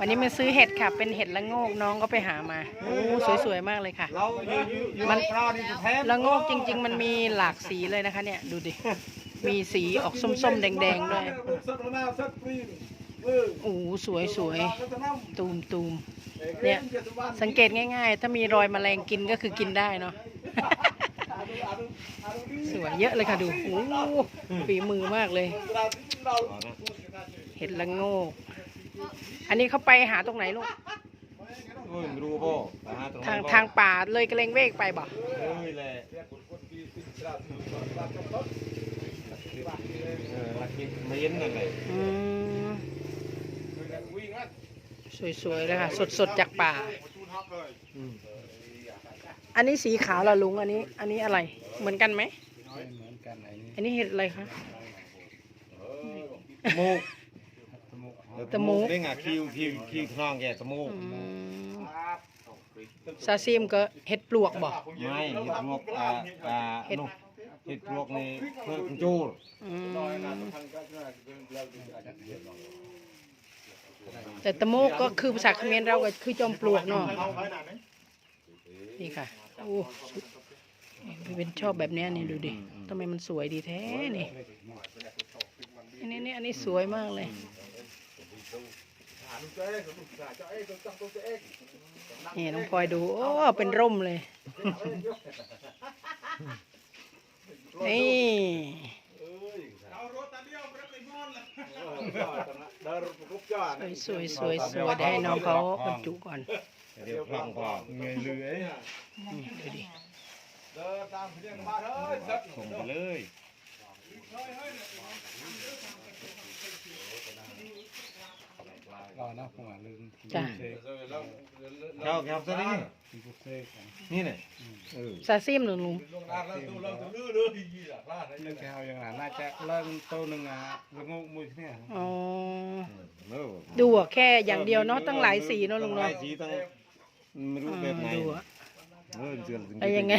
วันนี้มาซื้อเห็ดค่ะ เป็นเห็ดละโงกน้องก็ไปหามาโอ้สวยๆมากเลยค่ะ เราอยู่อยู่อยู่มัน ปลานี่จะแทนละโงกจริง ๆ มันมีหลากสีเลยนะคะ เนี่ยดูดิมีสีออกส้มๆแดงๆด้วยสัตว์หน้าสัตว์ปรีนเออโอ้สวยสวยสัตว์น้ำๆตูมตูมเนี่ยสังเกตง่าย ๆ ถ้ามีรอยแมลงกินก็คือกินได้เนาะ สวยเยอะเลยค่ะดูโอ้ฝีมือมากเลย เห็ดละโงก อันนี้เขาไปหาตรงไหนลูก โอ้ยไม่รู้ป่ะไปหตรงไหนทางบ่ทางป่าเลยกระเลงเวกไปบ่ เอ้ยแหละเออลักกี้ไม่เย็นนั่นแหละอืมสวยๆเลยค่ะสดๆจากป่า อืมอันนี้สีขาวเหรอลุงอันนี้ อันนี้อะไร เหมือนกันไหม เหมือนกันไอ้นี่อันนี้เห็ดอะไรคะมูก ตะมุกเออตะมูกเด้งอะคิวคิวคิวทองแกตะมูกอืมซาซิมก็เห็ดปลวกบ่ไม่เห็ดพวกอ่าอ่าเห็ดนุเห็ดพวกนี่เพื่อคุณจูรอืมแต่ตะโมกก็คือภาษาเขมรเราก็คือจอมปลวกเนาะนี่ค่ะโอ้พี่เป็นชอบแบบเนี้ยนี่ดูดิทำไมมันสวยดีแท้นี่อันนี้นี่อันนี้สวยมากเลย นี่น้องพลอยดู โอ้ เป็นร่มเลย นี่สวยสวยสวยสวยได้ให้น้องเขาบรรจุก่อน เดี๋ยวพลังพอเงยเลื้อยนี่ดูดิส่งไปเลยรอ นะผมอะลืมจ้ะเซกเจ้าครับซะนี่มีกุเซกกันนี่เนี่ยเออซาซิมหรือลุงนึกแค่เอาอย่างนั้นน่าจะเริ่มโตหนึ่งอะละงกมุ้ยเนี่ยอ๋อเออดูอะแค่อย่างเดียวเนาะตั้งหลายสีเนาะลุงหลาเนาะยสีตั้งไม่รู้อ่าแบบไหนดูอะเออเสือนแล้วยังไง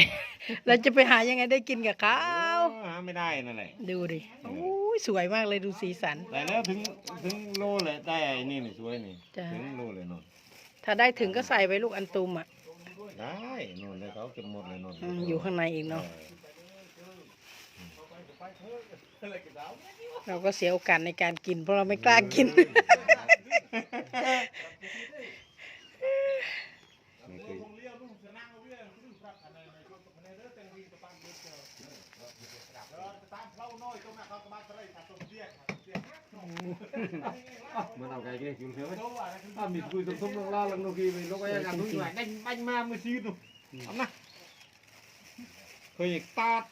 เราจะไปหายังไงได้กินกับข้าวหาไม่ได้นั่นแหละดูดิโอ้ ยสวยมากเลยดูสีสัน แต่แล้วถึงถึงโลเลยได้ไอ้นี่นี่สวยนี่จ้ะ ถึงโลเลยนนถ้าได้ถึงก็ใส่ไว้ลูกอันตุมอะได้นนเลยเขาเก็บหมดเลยนนอืมอยู่ข้างในอีกเนาะเราก็เสียโอกาสในการกิน เพราะเราไม่กล้ากิน ไม่เคย มันเอาไก่กี่กินเถอะอะมีคุยตุ้มๆล่าลังโนกีไปลกไอ้กันนุ่งหน่อยได้บันมาเมื่อซีนู่นเอามาเคยตัด